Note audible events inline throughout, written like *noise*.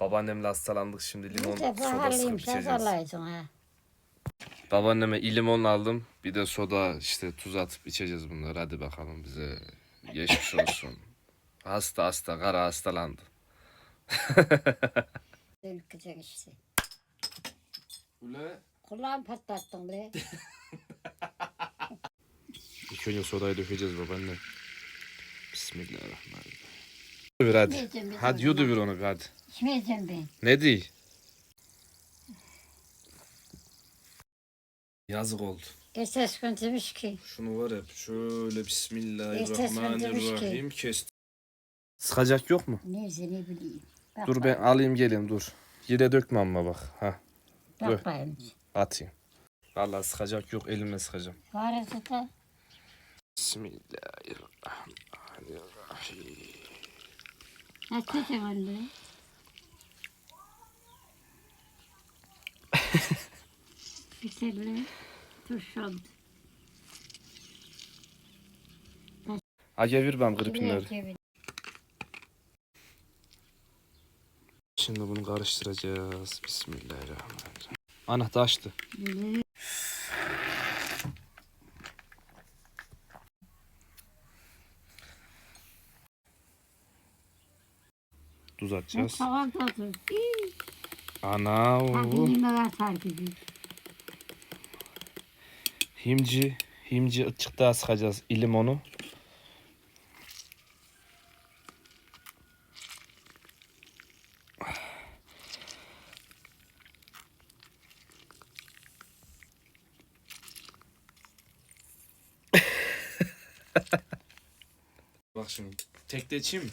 Babaannemle hastalandık şimdi limon soda sıkıp içeceğiz. ha. Babaanneme limon aldım. Bir de soda işte tuz atıp içeceğiz bunları. Hadi bakalım bize geçmiş olsun. *laughs* Hasta hasta kara hastalandı. *laughs* Ülkecek işte. Ule. Kulağımı patlattın bre. *laughs* İlk önce sodayı dökeceğiz babaanne. Bismillahirrahmanirrahim. Bir hadi. Hadi yudu bir onu bir hadi. İçmeyeceğim ben. Ne değil? Yazık oldu. Geçen gün demiş ki Şunu var hep şöyle Bismillahirrahmanirrahim kestim. Sıkacak yok mu? neyse ne bileyim. Bak, Dur ben alayım geleyim dur. Yine dökme ama bak. Ha dur. Bak bayım. atayım. Vallahi sıkacak yok elimle sıkacağım. Var da Bismillahirrahmanirrahim. ne çocuk anne? Oldu. Aga ver ben gripinleri. Şimdi bunu karıştıracağız. Bismillahirrahmanirrahim. Anahtar açtı. Tuz atacağız. salata dur. Ana o. yemeğe atar gibi. Himci. Himci daha sıkacağız. limonu. Bak şimdi tek de içeyim mi?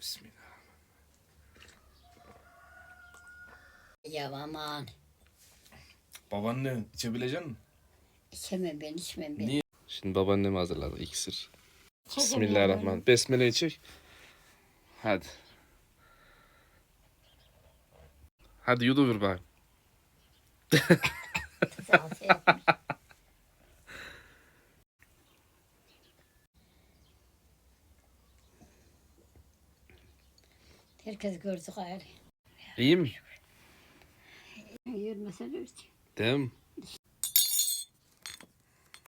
Bismillah. Ya aman. Babaanne içebilecek misin? İçemem ben içmem ben. Niye? Şimdi babaannem hazırladı iksir. Çekim Bismillahirrahmanirrahim. Besmele'yi çek. Hadi. Hadi yudu bir bak. Sağ ol, şey yapmış. Herkes gördü gayrı. İyi mi? мабуть, сердечки. Тем?